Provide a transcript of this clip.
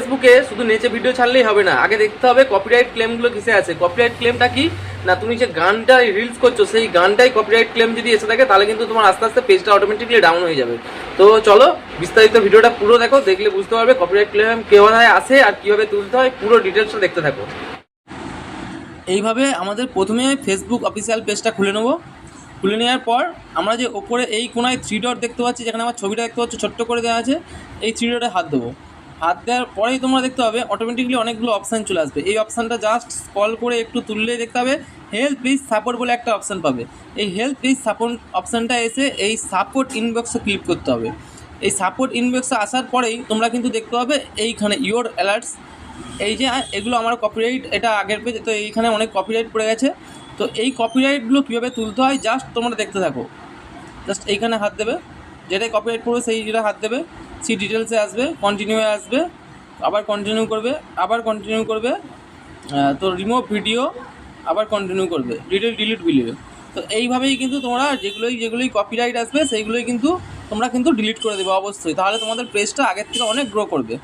ফেসবুকে শুধু নেচে ভিডিও ছাড়লেই হবে না, আগে দেখতে হবে কপিরাইট ক্লেমগুলো কিসে আছে? কপিরাইট ক্লেমটা কি? না, তুমি যে গানটা রিলস করছ, সেই গানটাই কপিরাইট ক্লেম যদি এসে থাকে, তাহলে কিন্তু তোমার আস্তে আস্তে পেজটা অটোমেটিকলি ডাউন হয়ে যাবে। তো চলো, বিস্তারিত ভিডিওটা পুরো দেখো, দেখলে বুঝতে পারবে কপিরাইট ক্লেম কীভাবে আসে আর কীভাবে তুলতে হয়, পুরো ডিটেলসটা দেখতে থাকো। এইভাবে আমাদের প্রথমে ফেসবুক অফিসিয়াল পেজটা খুলে নেব। খুলে নেওয়ার পর আমরা যে ওপরে এই কোনায় থ্রি ডট দেখতে পাচ্ছি, যেখানে আমার ছবিটা দেখতে পাচ্ছ, ছোট্ট করে দেওয়া আছে, এই থ্রি ডটে হাত দেবো। হাত দেওয়ার পরেই তোমরা দেখতে হবে অটোমেটিকলি অনেকগুলো অপশান চলে আসবে। এই অপশানটা জাস্ট কল করে একটু তুললেই দেখতে হবে হেল্প প্লিজ সাপোর্ট বলে একটা অপশান পাবে। এই হেল্প প্লিজ সাপোর্ট অপশানটা এসে এই সাপোর্ট ইনবক্সে ক্লিক করতে হবে। এই সাপোর্ট ইনবক্সে আসার পরেই তোমরা কিন্তু দেখতে পাবে এইখানে ইওর অ্যালার্টস এই যে এগুলো আমার কপিরাইট এটা আগের পেজ তো এইখানে অনেক কপিরাইট পড়ে গেছে। তো এই কপিরাইটগুলো কীভাবে তুলতে হয় জাস্ট তোমরা দেখতে থাকো। জাস্ট এইখানে হাত দেবে। যেটাই কপিরাইট করবে সেই যেটা হাত দেবে, সেই ডিটেলসে আসবে কন্টিনিউ আসবে, আবার কন্টিনিউ করবে, আবার কন্টিনিউ করবে তো রিমুভ ভিডিও আবার কন্টিনিউ করবে ডিটেল ডিলিট ভিডিও তো এইভাবেই কিন্তু তোমরা যেগুলোই যেগুলোই কপিরাইট আসবে, সেইগুলোই কিন্তু তোমরা কিন্তু ডিলিট করে দেবে অবশ্যই। তাহলে তোমাদের প্রেসটা আগের থেকে অনেক গ্রো করবে।